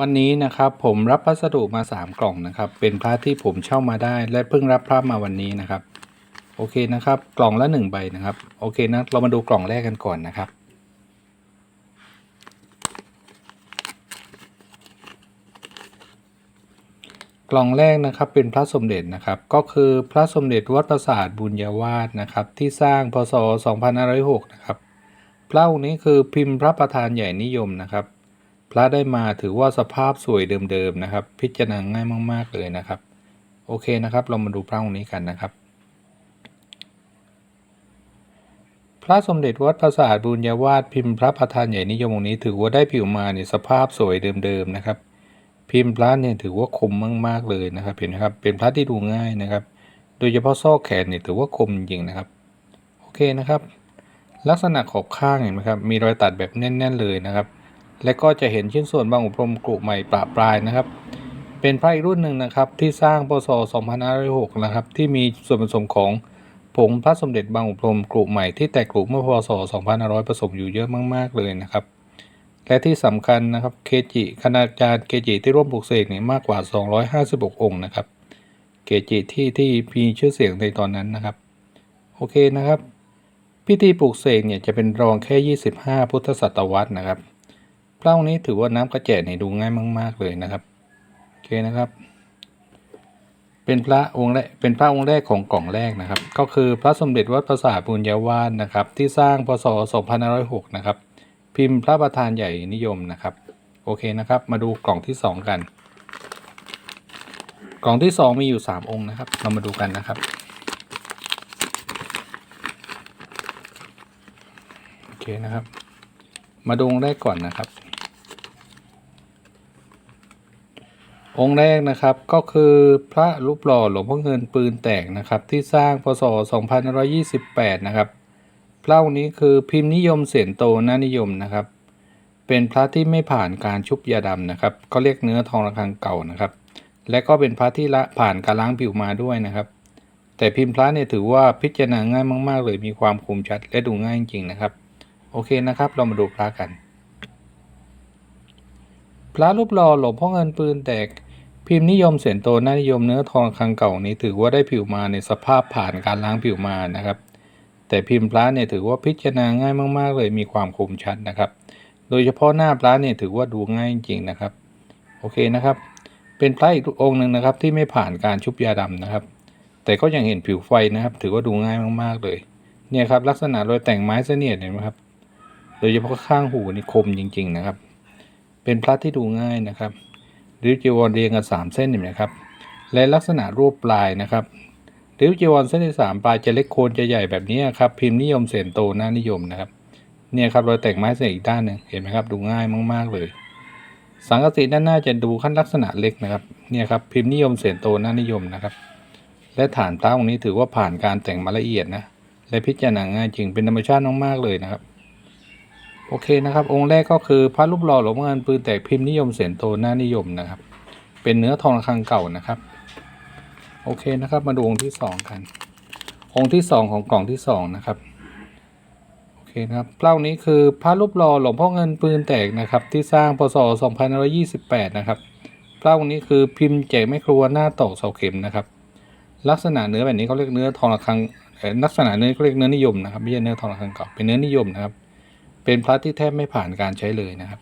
วันนี้นะครับผมรับพัสดุมา 3 กล่องนะครับ เป็นพระที่ผมเช่ามาได้ และเพิ่งรับพระมาวันนี้นะครับ โอเคนะครับ กล่องละ1ใบนะครับ โอเคนะ เรามาดูกล่องแรกกันก่อนนะครับ กล่องแรกนะครับเป็นพระสมเด็จนะครับ ก็คือพระสมเด็จวัดปราสาทบุญญาวาสนะครับ ที่สร้างพศ2506นะครับพระองค์นี้คือพิมพ์พระประธานใหญ่นิยมนะครับ พระได้มาถือว่าสภาพสวยเดิมๆนะครับ พิจารณาง่ายมากๆเลยนะครับ โอเคนะครับ เรามาดูพระองค์นี้กันนะครับ พระสมเด็จวัดปราสาทบุญญาวาสพิมพ์พระประธานใหญ่นิยมองค์นี้ถือว่าได้ผิวมาในสภาพสวยเดิมๆนะครับ พิมพ์พระเนี่ยถือว่าคมมากๆเลยนะครับเห็นไหมครับเป็นพระที่ดูง่ายนะครับ โดยเฉพาะซอกแขนเนี่ยถือว่าคมจริงๆนะครับโอเคนะครับ ลักษณะขอบข้างเห็นไหมครับมีรอยตัดแบบแน่น ๆ เลยนะครับ และก็จะเห็นชิ้นส่วนบางอบรมกรุใหม่ประปรายนะครับ เป็นพระอีกรุ่นหนึ่งนะครับที่สร้างพศ2506นะครับที่มีส่วนผสมของผงพระสมเด็จบางอบรมกรุใหม่ที่แตกกรุเมื่อพศ2500ผสมอยู่เยอะมาก ๆ เลยนะครับและที่สำคัญนะครับเคจิคณาจารย์เกจิที่ร่วมปลูกเสกเนี่ยมากกว่า 256 องค์นะครับเกจิที่ที่มีชื่อเสียงในตอนนั้นนะครับโอเคนะครับ พิธีปลูกเสกเนี่ยจะเป็นรองแค่ 25 พุทธศตวรรษนะครับ พระองค์นี้ถือว่าน้ำกระแจเนี่ยดูง่ายมาก ๆ เลยนะครับโอเคนะครับ เป็นพระองค์แรกเป็นพระองค์แรกของกล่องแรกนะครับ ก็คือพระสมเด็จวัดปราสาทบุญญาวาสนะครับ ที่สร้างพศ2506นะครับ พิมพ์พระประธานใหญ่นิยมนะครับ โอเคนะครับ มาดูกล่องที่ 2 กัน กล่องที่ 2 มีอยู่ 3 องค์นะครับ เรามาดูกันนะครับโอเคนะครับ มาดูองค์แรกก่อนนะครับ องค์แรกนะครับก็คือพระรูปหล่อหลวงพ่อเงินปืนแตกนะครับ ที่สร้างพศ 2528 นะครับ พระองค์นี้คือพิมพ์นิยมเสียนโตน่านิยมนะครับ เป็นพระที่ไม่ผ่านการชุบยาดำนะครับ ก็เรียกเนื้อทองระฆังเก่านะครับ และก็เป็นพระที่ละผ่านการล้างผิวมาด้วยนะครับ แต่พิมพ์พระเนี่ยถือว่าพิจารณาง่ายมาก ๆ เลยมีความคมชัดและดูง่ายจริงๆนะครับ โอเคนะครับ เรามาดูพระกัน พระรูปหล่อหลวงพ่อเงินปืนแตก พิมพ์นิยมเสียนโตน่านิยมเนื้อทองระฆังเก่านี้ถือว่าได้ผิวมาในสภาพผ่านการล้างผิวมานะครับ แต่พิมพ์พระเนี่ยถือว่าพิจารณาง่ายมาก ๆ เลยมีความคมชัดนะครับ โดยเฉพาะหน้าพระเนี่ยถือว่าดูง่ายจริงๆนะครับ โอเคนะครับ เป็นพระอีกองค์หนึ่งนะครับที่ไม่ผ่านการชุบยาดำนะครับ แต่ก็ยังเห็นผิวไฟนะครับ ถือว่าดูง่ายมากๆเลยเนี่ยครับลักษณะรอยแต่งไม้เสนียดเห็นไหมครับ โดยเฉพาะข้างหูนี่คมจริง ๆนะครับ เป็นพระที่ดูง่ายนะครับ ริ้วจีวรเรียงกันสามเส้นเห็นไหมครับ และลักษณะรูปปลายนะครับริ้วจีวรเส้นที่สามปลายจะเล็กโคนจะใหญ่แบบนี้ครับ พิมพ์นิยมเสียนโตน่านิยมนะครับ เนี่ยครับเรอยแต่งไม้เสียอีกด้านหนึ่งเห็นไหมครับ ดูง่ายมากๆเลย สังกะสีด้านหน้าจะดูขั้นลักษณะเล็กนะครับ เนี่ยครับพิมพ์นิยมเสียนโตน่านิยมนะครับ และฐานพระองค์นี้ถือว่าผ่านการแต่งมาละเอียดนะ และพิจารณาง่ายจริงเป็นธรรมชาติมากๆเลยนะครับ โอเคนะครับ องค์แรกก็คือพระรูปหล่อหลวงพ่อเงินปืนแตกพิมพ์นิยมเสียนโตน่านิยมนะครับ เป็นเนื้อทองระฆังเก่านะครับ โอเคนะครับ มาดูองค์ที่สองกัน องค์ที่สองของกล่องที่สองนะครับโอเคนะครับเล่านี้คือพระรูปหล่อหลวงพ่อเงินปืนแตกนะครับ ที่สร้างพศ2528 นะครับเล่านี้คือพิมพ์แจกไม่ครัวหน้าตอกเสาเข็มนะครับ ลักษณะเนื้อแบบนี้เขาเรียกเนื้อทองระฆังเอ่อลักษณะเนื้อเขาเรียกเนื้อนิยมนะครับไม่ใช่เนื้อทองระฆังเก่าเป็นเนื้อนิยมนะครับ เป็นพระที่แทบไม่ผ่านการใช้เลยนะครับ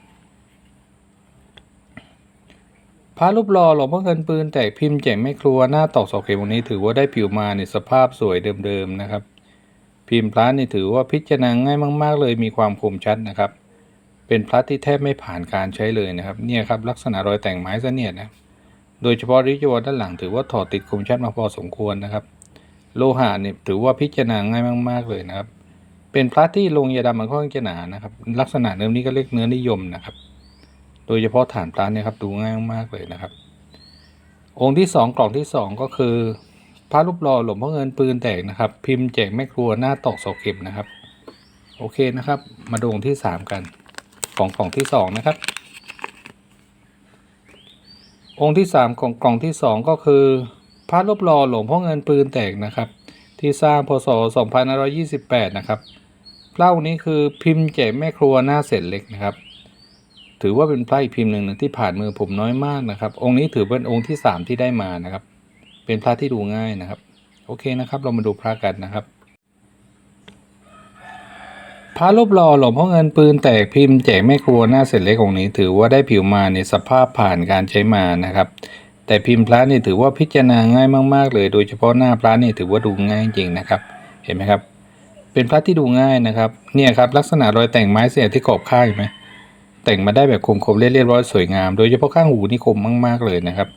พระรูปหล่อหลวงพ่อเงินปืนแตกพิมพ์แจ่มไม่ครัวหน้าตอกเสาเข็มวันนี้ถือว่าได้ผิวมาในสภาพสวยเดิมๆนะครับ พิมพ์พระนี่ถือว่าพิจารณาง่ายมากๆ เลยมีความคมชัดนะครับ เป็นพระที่แทบไม่ผ่านการใช้เลยนะครับ เนี่ยครับลักษณะรอยแต่งไม้เสนียดนะโดยเฉพาะริจวรด้านหลังถือว่าถอดติดคมชัดมาพอสมควรนะครับ โลหะเนี่ยถือว่าพิจารณาง่ายมาก ๆ เลยนะครับ เป็นพระที่ลงยาดำมันค่อนข้างจะหนานะครับ ลักษณะเนื้อนี้ก็เรียกเนื้อนิยมนะครับ โดยเฉพาะฐานพระเนี่ยครับดูง่ายมากเลยนะครับ องค์ที่สองกล่องที่สองก็คือ พระรูปหล่อหลวงพ่อเงินปืนแตกนะครับ พิมพ์แจกแม่ครัวหน้าตอกเสาเข็มนะครับ โอเคนะครับ มาดูองค์ที่สามกัน ของกล่องที่สองนะครับ องค์ที่สามของกล่องที่สองก็คือพระรูปหล่อหลวงพ่อเงินปืนแตกนะครับ ที่สร้างพศ 2528 นะครับเล่านี้คือพิมพ์แจกแม่ครัวหน้าเศษเล็กนะครับ ถือว่าเป็นพระอีกพิมพ์หนึ่งนะที่ผ่านมือผมน้อยมากนะครับ องค์นี้ถือเป็นองค์ที่สามที่ได้มานะครับ เป็นพระที่ดูง่ายนะครับ โอเคนะครับ เรามาดูพระกันนะครับพระรูปหล่อหลวงพ่อเงินปืนแตกพิมพ์แจกแม่ครัวหน้าเสร็จเล็กองค์นี้ ถือว่าได้ผิวมาในสภาพผ่านการใช้มานะครับ แต่พิมพ์พระนี่ถือว่าพิจารณาง่ายมากๆ เลย โดยเฉพาะหน้าพระนี่ถือว่าดูง่ายจริงนะครับ เห็นไหมครับ เป็นพระที่ดูง่ายนะครับ เนี่ยครับลักษณะรอยแต่งไม้เสียที่ขอบข้างเห็นไหมแต่งมาได้แบบคมๆเรียบร้อยสวยงาม โดยเฉพาะข้างหูนี่คมมากๆเลยนะครับ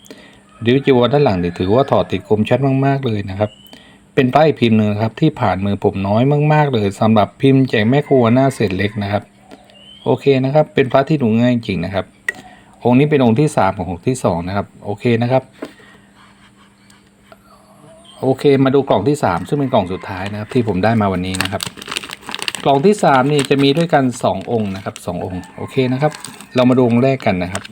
ริ้วจีวรด้านหลังนี่ถือว่าถอดติดคมชัดมากๆเลยนะครับ เป็นพระอีกพิมพ์หนึ่งนะครับที่ผ่านมือผมน้อยมากๆ เลยสำหรับพิมพ์แจกแม่ครัวหน้าเศษเล็กนะครับ โอเคนะครับ เป็นพระที่ดูง่ายจริงนะครับ องค์นี้เป็นองค์ที่สามขององค์ที่สองนะครับ โอเคนะครับ โอเค มาดูกล่องที่สามซึ่งเป็นกล่องสุดท้ายนะครับ ที่ผมได้มาวันนี้นะครับ กล่องที่สามนี่จะมีด้วยกันสององค์นะครับสององค์ โอเคนะครับ เรามาดูองค์แรกกันนะครับ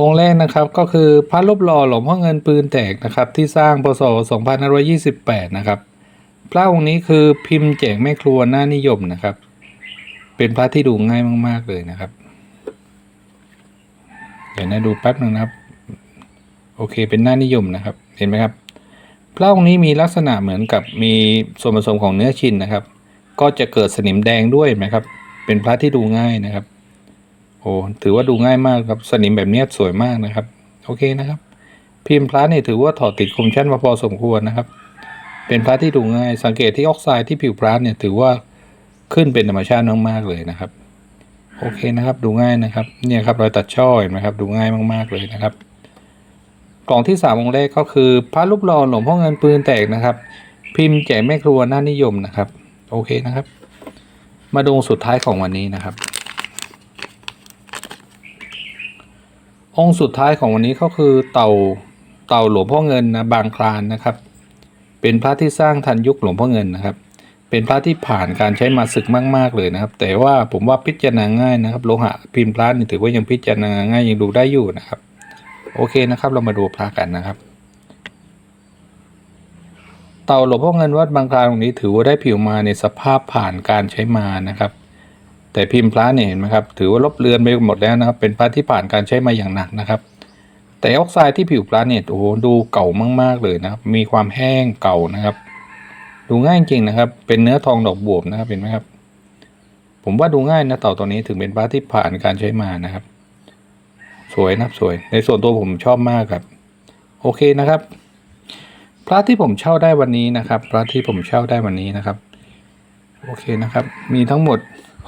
องค์แรกนะครับก็คือพระรูปหล่อหลวงพ่อเงินปืนแตกนะครับที่สร้างพศ2528 นะครับ พระองค์นี้คือพิมพ์แจกแม่ครัวหน้านิยมนะครับ เป็นพระที่ดูง่ายมาก ๆ เลยนะครับ เดี๋ยวนะดูแป๊บหนึ่งนะครับ โอเคเป็นหน้านิยมนะครับ เห็นไหมครับ พระองค์นี้มีลักษณะเหมือนกับมีส่วนผสมของเนื้อชินนะครับ ก็จะเกิดสนิมแดงด้วยไหมครับ เป็นพระที่ดูง่ายนะครับ โอ้ถือว่าดูง่ายมากครับ สนิมแบบเนี้ยสวยมากนะครับ โอเคนะครับ พิมพ์พระเนี่ยถือว่าถอดติดคมชั้นมาพอสมควรนะครับ เป็นพระที่ดูง่าย สังเกตที่ออกไซด์ที่ผิวพระเนี่ยถือว่า ขึ้นเป็นธรรมชาติมากๆเลยนะครับ โอเคนะครับ ดูง่ายนะครับ เนี่ยครับรอยตัดช่อเห็นไหมครับ ดูง่ายมากๆเลยนะครับ กล่องที่สามองค์แรกก็คือพระรูปหล่อหลวงพ่อเงินปืนแตกนะครับ พิมพ์แจกแม่ครัวหน้านิยมนะครับ โอเคนะครับ มาดูสุดท้ายของวันนี้นะครับ องค์สุดท้ายของวันนี้ก็คือเต่าเต่าหลวงพ่อเงินนะบางคลานนะครับ เป็นพระที่สร้างทันยุคหลวงพ่อเงินนะครับ เป็นพระที่ผ่านการใช้มาศึกมาก ๆ เลยนะครับ แต่ว่าผมว่าพิจารณาง่ายนะครับ โลหะพิมพ์พระนี่ถือว่ายังพิจารณาง่ายยังดูได้อยู่นะครับ โอเคนะครับ เรามาดูพระกันนะครับ เต่าหลวงพ่อเงินวัดบางคลาตรงนี้ถือว่าได้ผิวมาในสภาพผ่านการใช้มานะครับ แต่พิมพ์พระเนี่ยเห็นไหมครับ ถือว่าลบเลือนไปหมดแล้วนะครับ เป็นพระที่ผ่านการใช้มาอย่างหนักนะครับ แต่ออกไซด์ที่ผิวพระเนี่ยโอ้โหดูเก่ามาก ๆเลยนะครับ มีความแห้งเก่านะครับ ดูง่ายจริงนะครับ เป็นเนื้อทองดอกบวบนะครับเห็นไหมครับ ผมว่าดูง่ายนะเต่าตัวนี้ถึงเป็นพระที่ผ่านการใช้มานะครับ สวยนะครับสวย ในส่วนตัวผมชอบมากครับ โอเคนะครับ พระที่ผมเช่าได้วันนี้นะครับ พระที่ผมเช่าได้วันนี้นะครับ โอเคนะครับ มีทั้งหมด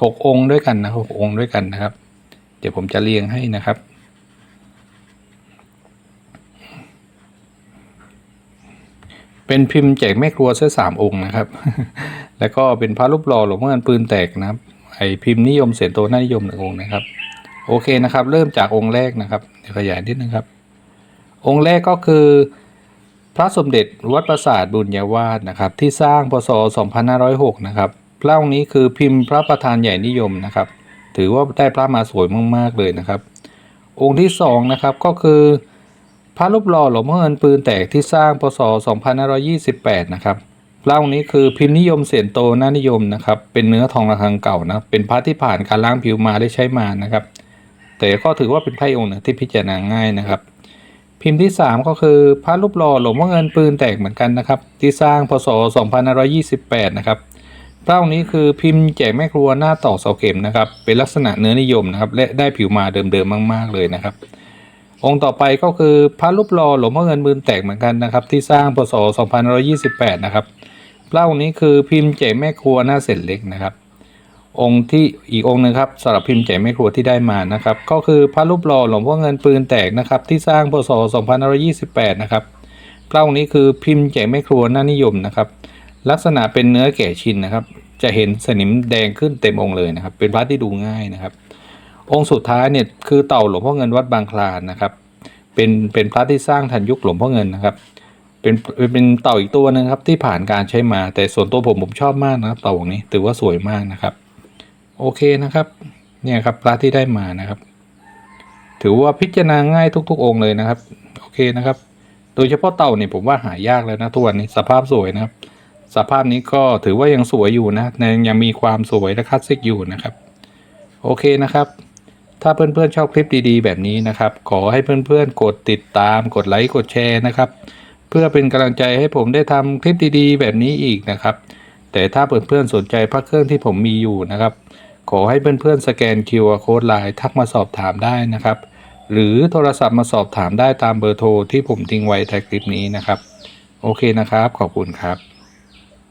หกองค์ด้วยกันนะหกองค์ด้วยกันนะครับ เดี๋ยวผมจะเรียงให้นะครับ เป็นพิมพ์แจกแม่ครัวเส้สามองค์นะครับ แล้วก็เป็นพระรูปหล่อหลวงพ่อเงินปืนแตกนะครับ ไอพิมพ์นิยมเสียนโตนิยมหนึ่งองค์นะครับ โอเคนะครับ เริ่มจากองค์แรกนะครับเดี๋ยวขยายนิดนึงครับ องค์แรกก็คือพระสมเด็จวัดปราสาทบุญญาวาสนะครับ ที่สร้างพศ 2506 นะครับพระองค์นี้คือพิมพ์พระประธานใหญ่นิยมนะครับ ถือว่าได้พระมาสวยมากๆเลยนะครับ องค์ที่สองนะครับก็คือ พระรูปหล่อหลวงพ่อเงินปืนแตกที่สร้างพศ 2528 นะครับพระองค์นี้คือพิมพ์นิยมเสียนโตหน้านิยมนะครับ เป็นเนื้อทองระฆังเก่านะเป็นพระที่ผ่านการล้างผิวมาได้ใช้มานะครับ แต่ก็ถือว่าเป็นพระองค์นึ่งที่พิจารณาง่ายนะครับ พิมพ์ที่ 3 ก็คือพระรูปหล่อหลวงพ่อเงินปืนแตกเหมือนกันนะครับ ที่สร้างพศ 2528 นะครับพระองค์นี้คือพิมพ์แจกแม่ครัวหน้าตอกเสาเข็มนะครับ เป็นลักษณะเนื้อนิยมนะครับและได้ผิวมาเดิมๆมาก ๆเลยนะครับ องค์ต่อไปก็คือพระรูปหล่อหลวงพ่อเงินปืนแตกเหมือนกันนะครับ ที่สร้างพศ2528 นะครับพระองค์นี้คือพิมพ์แจกแม่ครัวหน้าเศษเล็กนะครับ องค์ที่อีกองค์หนึ่งครับสำหรับพิมพ์แจกแม่ครัวที่ได้มานะครับ ก็คือพระรูปหล่อหลวงพ่อเงินปืนแตกนะครับ ที่สร้างพศ2528 นะครับพระองค์นี้คือพิมพ์แจกแม่ครัวหน้านิยมนะครับ ลักษณะเป็นเนื้อแก่ชินนะครับ จะเห็นสนิมแดงขึ้นเต็มองค์เลยนะครับ เป็นพระที่ดูง่ายนะครับ องค์สุดท้ายเนี่ยคือเต่าหลวงพ่อเงินวัดบางคลานนะครับ เป็นเป็นพระที่สร้างทันยุคหลวงพ่อเงินนะครับเป็นเป็นเต่าอีกตัวหนึงครับที่ผ่านการใช้มา แต่ส่วนตัวผมผมชอบมากนะครับเต่าองค์นี้ถือว่าสวยมากนะครับ โอเคนะครับเนี่ยครับพระที่ได้มานะครับ ถือว่าพิจารณาง่ายทุก ๆ องค์เลยนะครับ โอเคนะครับ โดยเฉพาะเต่าเนี่ยผมว่าหายากแล้วนะทุกวันนี้สภาพสวยนะครับ สภาพนี้ก็ถือว่ายังสวยอยู่นะยังมีความสวยและคลาสสิกอยู่นะครับ โอเคนะครับ ถ้าเพื่อนๆชอบคลิปดีๆ แบบนี้นะครับ ขอให้เพื่อนๆกดติดตาม กดไลค์ กดแชร์นะครับ เพื่อเป็นกำลังใจให้ผมได้ทำคลิปดีๆ แบบนี้อีกนะครับ แต่ถ้าเพื่อนๆสนใจพระเครื่องที่ผมมีอยู่นะครับ ขอให้เพื่อนๆสแกน QR Code ไลน์ทักมาสอบถามได้นะครับ หรือโทรศัพท์มาสอบถามได้ตามเบอร์โทรที่ผมทิ้งไว้ใต้คลิปนี้นะครับ โอเคนะครับ ขอบคุณครับ